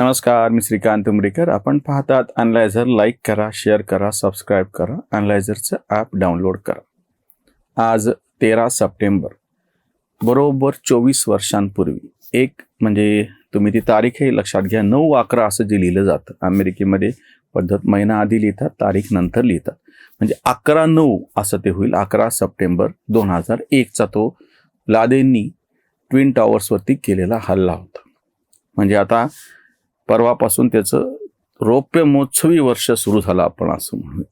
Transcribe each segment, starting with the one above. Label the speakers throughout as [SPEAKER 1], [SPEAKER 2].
[SPEAKER 1] नमस्कार मी श्रीकांत उमरीकर. आपण पाहतात अनलायझर लाईक करा शेअर करा सबस्क्राईब करा अनलायझरचं ॲप डाउनलोड करा. आज तेरा सप्टेंबर बरोबर चोवीस वर्षांपूर्वी एक म्हणजे तुम्ही ती तारीखही लक्षात घ्या नऊ अकरा असं जे लिहिलं जातं अमेरिकेमध्ये पद्धत महिना आधी लिहितात तारीख नंतर लिहितात. म्हणजे अकरा नऊ असं ते होईल अकरा सप्टेंबर दोन हजार एकचा तो लादेंनी ट्विन टॉवर्सवरती केलेला हल्ला होता. म्हणजे आता परवापासून त्याचं रौप्य महोत्सवी वर्ष सुरू झालं आपण असं म्हणू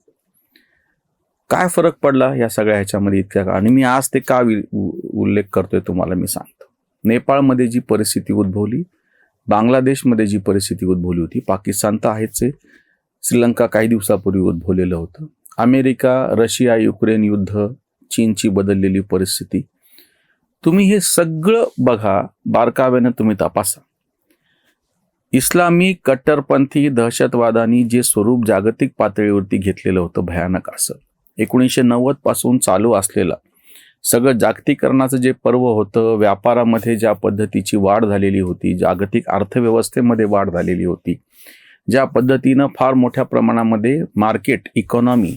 [SPEAKER 1] काय फरक पडला या सगळ्या ह्याच्यामध्ये इतक्या का? आणि मी आज ते का उ- उल्लेख करतोय तुम्हाला मी सांगतो. नेपाळमध्ये जी परिस्थिती उद्भवली बांगलादेशमध्ये जी परिस्थिती उद्भवली होती पाकिस्तान तर आहेच आहे. श्रीलंका काही दिवसापूर्वी उद्भवलेलं होतं. अमेरिका रशिया युक्रेन युद्ध चीनची बदललेली परिस्थिती. तुम्ही हे सगळं बघा बारकाव्यानं तुम्ही तपासा. इस्लामी कट्टरपंथी दहशतवादानी जे स्वरूप जागतिक पातळीवरती घेतलेलं होतं भयानक असं. एकोणीसशे नव्वदपासून चालू असलेलं सगळं जागतिकरणाचं जे पर्व होतं व्यापारामध्ये ज्या पद्धतीची वाढ झालेली होती जागतिक अर्थव्यवस्थेमध्ये वाढ झालेली होती ज्या पद्धतीनं फार मोठ्या प्रमाणामध्ये मार्केट इकॉनॉमी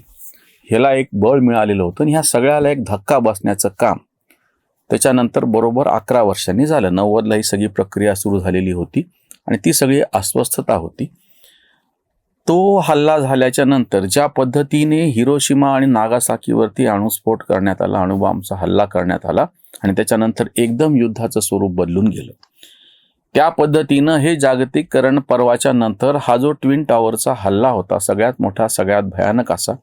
[SPEAKER 1] ह्याला एक बळ मिळालेलं होतं आणि ह्या सगळ्याला एक धक्का बसण्याचं काम त्याच्यानंतर बरोबर अकरा वर्षांनी झालं. नव्वदला ही सगळी प्रक्रिया सुरू झालेली होती. आणि ती सगळी अस्वस्थता होती. तो हल्ला झाल्याच्यानंतर ज्या पद्धतीने हिरोशिमा आणि नागासाकीवरती अणुस्फोट करण्यात आला अणुबॉम्बचा हल्ला करण्यात आला आणि त्याच्यानंतर एकदम युद्धाचं स्वरूप बदलून गेलं. त्या पद्धतीनं हे जागतिककरण पर्वाच्या नंतर हा जो ट्विन टॉवरचा हल्ला होता सगळ्यात मोठा सगळ्यात भयानक असा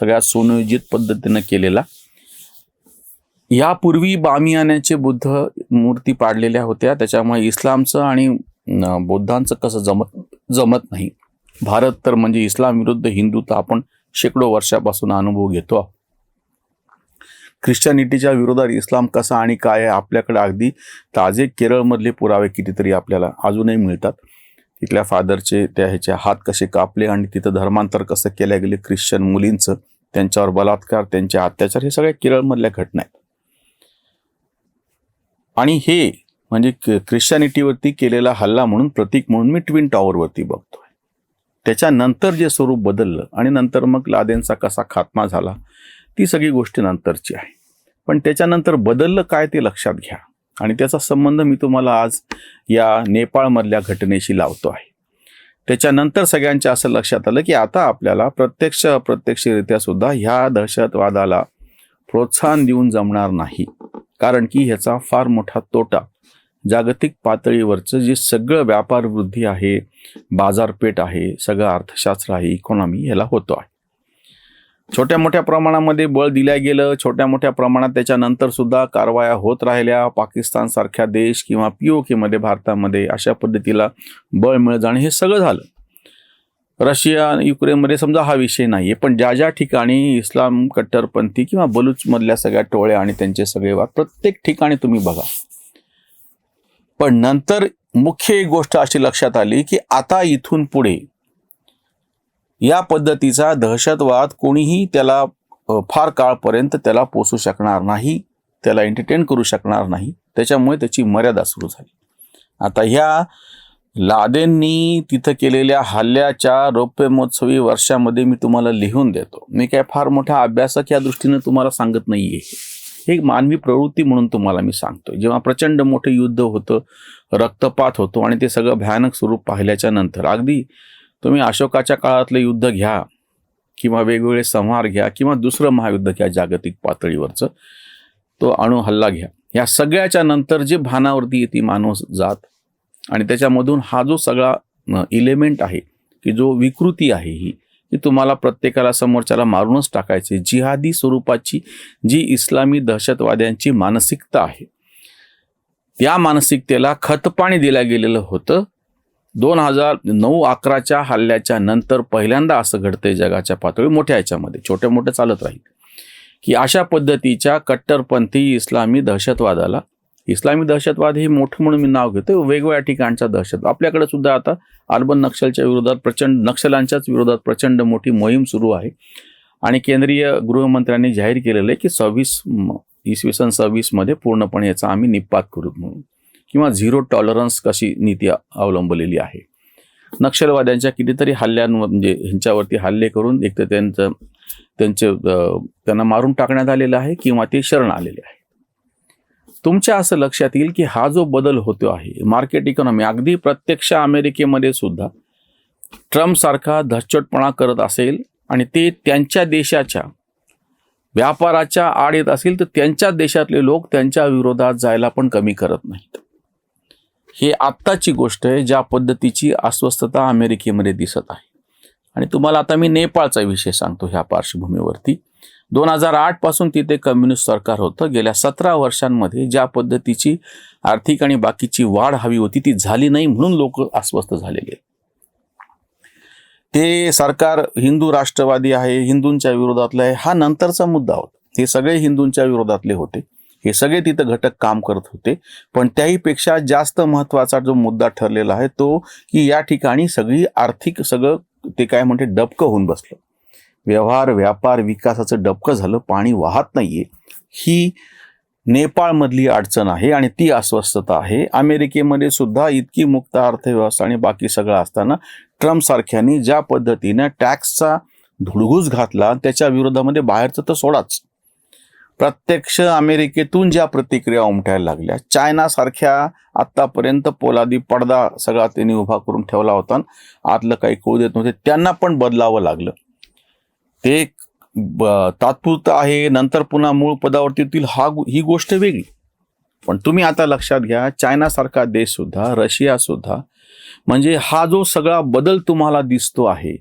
[SPEAKER 1] सगळ्यात सुनियोजित पद्धतीनं केलेला यापूर्वी बामियान्याचे बुद्ध मूर्ती पाडलेल्या होत्या. त्याच्यामुळे इस्लामचं आणि बौद्धांचं कसं जमत जमत नाही. भारत तर म्हणजे इस्लाम विरुद्ध हिंदू तर आपण शेकडो वर्षापासून अनुभव घेतो. ख्रिश्चनिटीच्या विरोधात इस्लाम कसा आणि काय आहे आपल्याकडे अगदी ताजे केरळमधले पुरावे कितीतरी आपल्याला अजूनही मिळतात. तिथल्या फादरचे त्या ह्याचे हात कसे कापले आणि तिथं धर्मांतर कसं केल्या गेले ख्रिश्चन मुलींचं त्यांच्यावर बलात्कार त्यांचे अत्याचार हे सगळ्या केरळमधल्या घटना आहेत. आणि हे म्हणजे क- केलेला हल्ला म्हणून प्रतीक म्हणून मी ट्विन टॉवरवरती बघतोय. त्याच्यानंतर जे स्वरूप बदललं आणि नंतर मग लादेनचा कसा खात्मा झाला ती सगळी गोष्ट नंतरची आहे. पण त्याच्यानंतर बदललं काय ते लक्षात घ्या. आणि त्याचा संबंध मी तुम्हाला आज या नेपाळमधल्या घटनेशी लावतो आहे. त्याच्यानंतर सगळ्यांच्या असं लक्षात आलं की आता आपल्याला प्रत्यक्ष अप्रत्यक्षरित्या सुद्धा ह्या दहशतवादाला प्रोत्साहन देऊन जमणार नाही. कारण की ह्याचा फार मोठा तोटा जागतिक पातळीवरचं जे सगळं व्यापार वृद्धी आहे बाजारपेठ आहे सगळं अर्थशास्त्र आहे इकॉनॉमी ह्याला होतो आहे. छोट्या मोठ्या प्रमाणामध्ये बळ दिल्या गेलं छोट्या मोठ्या प्रमाणात त्याच्यानंतर सुद्धा कारवाया होत राहिल्या. पाकिस्तानसारख्या देश किंवा पी ओ केमध्ये भारतामध्ये अशा पद्धतीला बळ मिळ जाणं हे सगळं झालं. रशिया युक्रेनमध्ये समजा हा विषय नाही आहे पण ज्या ज्या ठिकाणी इस्लाम कट्टरपंथी किंवा बलूचमधल्या सगळ्या टोळ्या आणि त्यांचे सगळे वाद प्रत्येक ठिकाणी तुम्ही बघा. पण नंतर मुख्य एक गोष्ट अशी लक्षात आली की आता इथून पुढे या पद्धतीचा दहशतवाद कोणीही त्याला फार काळपर्यंत त्याला पोसू शकणार नाही त्याला एंटरटेन करू शकणार नाही. त्याच्यामुळे त्याची मर्यादा सुरू झाली. आता ह्या लादेंनी तिथं केलेल्या हल्ल्याच्या रौप्य महोत्सवी वर्षामध्ये मी तुम्हाला लिहून देतो. मी काय फार मोठा अभ्यासक या दृष्टीने तुम्हाला सांगत नाहीये. आहे एक मानवी प्रवृत्ती म्हणून तुम्हाला मी सांगतो जेव्हा प्रचंड मोठं युद्ध होतं रक्तपात होतो आणि ते सगळं भयानक स्वरूप पाहिल्याच्या नंतर अगदी तुम्ही अशोकाच्या काळातलं युद्ध घ्या किंवा वेगवेगळे संहार घ्या किंवा दुसरं महायुद्ध घ्या जागतिक पातळीवरचं तो अणु हल्ला घ्या. या सगळ्याच्या नंतर जे भानावरती येते मानव जात आणि त्याच्यामधून हा जो सगळा इलेमेंट आहे की जो विकृती आहे ही की तुम्हाला प्रत्येकाला समोरच्याला मारूनच टाकायचे. जिहादी स्वरूपाची जी इस्लामी दहशतवाद्यांची मानसिकता आहे. त्या मानसिकतेला खतपाणी दिलं गेलेलं होतं. दोन हजार नऊ अकराच्या हल्ल्याच्या नंतर पहिल्यांदा असं घडतंय जगाच्या पातळी मोठ्या याच्यामध्ये छोट्या मोठ्या चालत राहील. की अशा पद्धतीच्या कट्टरपंथी इस्लामी दहशतवादाला इस्लामी दहशतवाद हे मोठं म्हणून मी नाव घेतो वेगवेगळ्या ठिकाणचा दहशत आपल्याकडे सुद्धा आता अर्बन नक्षलच्या विरोधात प्रचंड नक्षलांच्याच विरोधात प्रचंड मोठी मोहीम सुरू आहे. आणि केंद्रीय गृहमंत्र्यांनी जाहीर केलेलं आहे की सव्वीस म- इसवी सन सव्वीसमध्ये पूर्णपणे याचा आम्ही निपात करू म्हणून. किंवा झिरो टॉलरन्स कशी नीती अवलंबलेली आहे. नक्षलवाद्यांच्या कितीतरी हल्ल्यांवर म्हणजे ह्यांच्यावरती हल्ले करून एक तर त्यांचं त्यांचे त्यांना मारून टाकण्यात आलेलं आहे किंवा ते शरण आलेले आहे. तुमच्या असं लक्षात येईल की हा जो बदल होतो आहे मार्केट इकॉनॉमी अगदी प्रत्यक्ष अमेरिकेमध्ये सुद्धा ट्रम्प सारखा धचटपणा करत असेल आणि ते त्यांच्या देशाच्या व्यापाराच्या आड येत असेल तर त्यांच्या देशातले लोक त्यांच्या विरोधात जायला पण कमी करत नाहीत. हे आत्ताची गोष्ट आहे ज्या पद्धतीची अस्वस्थता अमेरिकेमध्ये दिसत आहे. आणि तुम्हाला आता मी नेपाळचा विषय सांगतो ह्या पार्श्वभूमीवरती. दोन हजार आठपासून तिथे कम्युनिस्ट सरकार होतं. गेल्या सतरा वर्षांमध्ये ज्या पद्धतीची आर्थिक आणि बाकीची वाढ हवी होती ती झाली नाही म्हणून लोक अस्वस्थ झालेले. ते सरकार हिंदू राष्ट्रवादी आहे हिंदूंच्या विरोधातलं आहे हा नंतरचा मुद्दा होता. हे सगळे हिंदूंच्या विरोधातले होते. हे सगळे तिथं घटक काम करत होते. पण त्याहीपेक्षा जास्त महत्त्वाचा जो मुद्दा ठरलेला आहे तो की या ठिकाणी सगळी आर्थिक सगळं ते काय म्हणते डबकं होऊन बसलं. व्यवहार व्यापार विकासाचं डबकं झालं पाणी वाहत नाहीये. ही नेपाळमधली अडचण आहे आणि ती अस्वस्थता आहे. अमेरिकेमध्ये सुद्धा इतकी मुक्त अर्थव्यवस्था आणि बाकी सगळं असताना ट्रम्प सारख्यांनी ज्या पद्धतीनं टॅक्सचा धुडगूस घातला त्याच्या विरोधामध्ये बाहेरचं तर सोडाच. प्रत्यक्ष अमेरिकेतून ज्या प्रतिक्रिया उमटायला लागल्या चायनासारख्या आत्तापर्यंत आतापर्यंत पोलादी पडदा सगळा त्यांनी उभा करून ठेवला होता. आतलं काही कळू देत नव्हते. त्यांना पण बदलावं लागलं. ते ब- तात्पुरतं आहे नंतर पुन्हा मूळ पदावरती येतील हा ही गोष्ट वेगळी. पण तुम्ही आता लक्षात घ्या चायनासारखा देश सुद्धा रशिया सुद्धा म्हणजे हा जो सगळा बदल तुम्हाला दिसतो आहे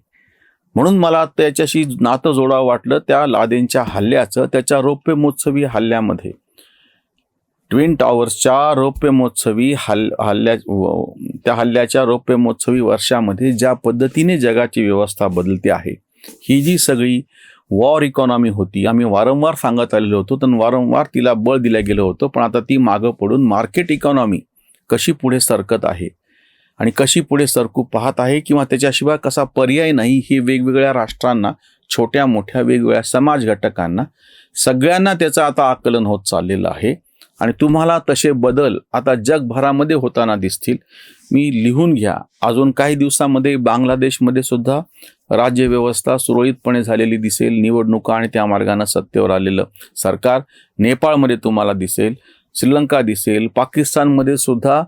[SPEAKER 1] म्हणून मला त्याच्याशी नातं जोडावं वाटलं त्या लादेनच्या हल्ल्याचं त्याच्या रौप्य महोत्सवी हल्ल्यामध्ये. ट्विन टॉवर्सच्या रौप्य महोत्सवी हल् हल्ल्या त्या हल्ल्याच्या रौप्य महोत्सवी वर्षामध्ये ज्या पद्धतीने जगाची व्यवस्था बदलते आहे ही जी सगळी वॉर इकॉनॉमी होती आम्ही वारंवार सांगत आलेलो होतो तर वारंवार तिला बळ दिलं गेलं होतं पण आता ती मागं पडून मार्केट इकॉनॉमी कशी पुढे सरकत आहे आणि कशी पुढे सरकू पाहत आहे किंवा त्याच्याशिवाय कसा पर्याय नाही हे वेगवेगळ्या राष्ट्रांना छोट्या मोठ्या वेगवेगळ्या समाज घटकांना सगळ्यांना त्याचं आता आकलन होत चाललेलं आहे. आणि तुम्हाला तसे बदल आता जगभरामध्ये होताना दिसतील. मी लिहून घ्या. अजून काही दिवसामध्ये बांगलादेशमध्ये सुद्धा राज्यव्यवस्था सुरळीतपणे झालेली दिसेल निवडणुका आणि त्या मार्गानं सत्तेवर आलेलं सरकार नेपाळमध्ये तुम्हाला दिसेल श्रीलंका दिसेल पाकिस्तानमध्ये सुद्धा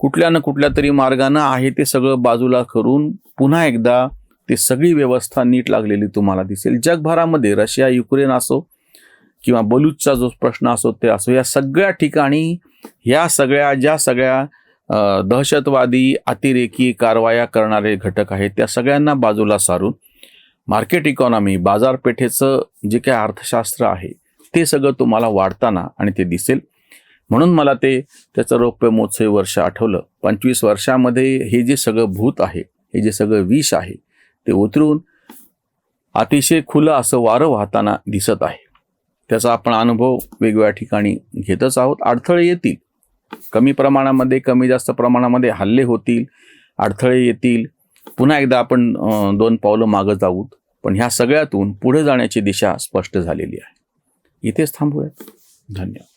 [SPEAKER 1] कुठल्या ना कुठल्या तरी मार्गानं आहे ते सगळं बाजूला करून पुन्हा एकदा ते सगळी व्यवस्था नीट लागलेली तुम्हाला दिसेल. जगभरामध्ये रशिया युक्रेन असो किंवा बलूचचा जो प्रश्न असो ते असो या सगळ्या ठिकाणी या सगळ्या ज्या सगळ्या दहशतवादी अतिरेकी कारवाया करणारे घटक आहेत त्या सगळ्यांना बाजूला सारून मार्केट इकॉनॉमी बाजारपेठेचं जे काही अर्थशास्त्र आहे ते सगळं तुम्हाला वाढताना आणि ते दिसेल. म्हणून मला ते त्याचं रौप्य महोत्सवी वर्ष आठवलं. पंचवीस वर्षामध्ये हे जे सगळं भूत आहे हे जे सगळं विष आहे ते उतरून अतिशय खुलं असं वारं वाहताना दिसत आहे. त्याचा आपण अनुभव वेगवेगळ्या ठिकाणी घेतच आहोत. अडथळे येतील कमी प्रमाणामध्ये कमी जास्त प्रमाणामध्ये हल्ले होतील अडथळे येतील. पुन्हा एकदा आपण दोन पावलं मागं जाऊत पण ह्या सगळ्यातून पुढे जाण्याची दिशा स्पष्ट झालेली आहे. इथेच थांबूयात. धन्यवाद.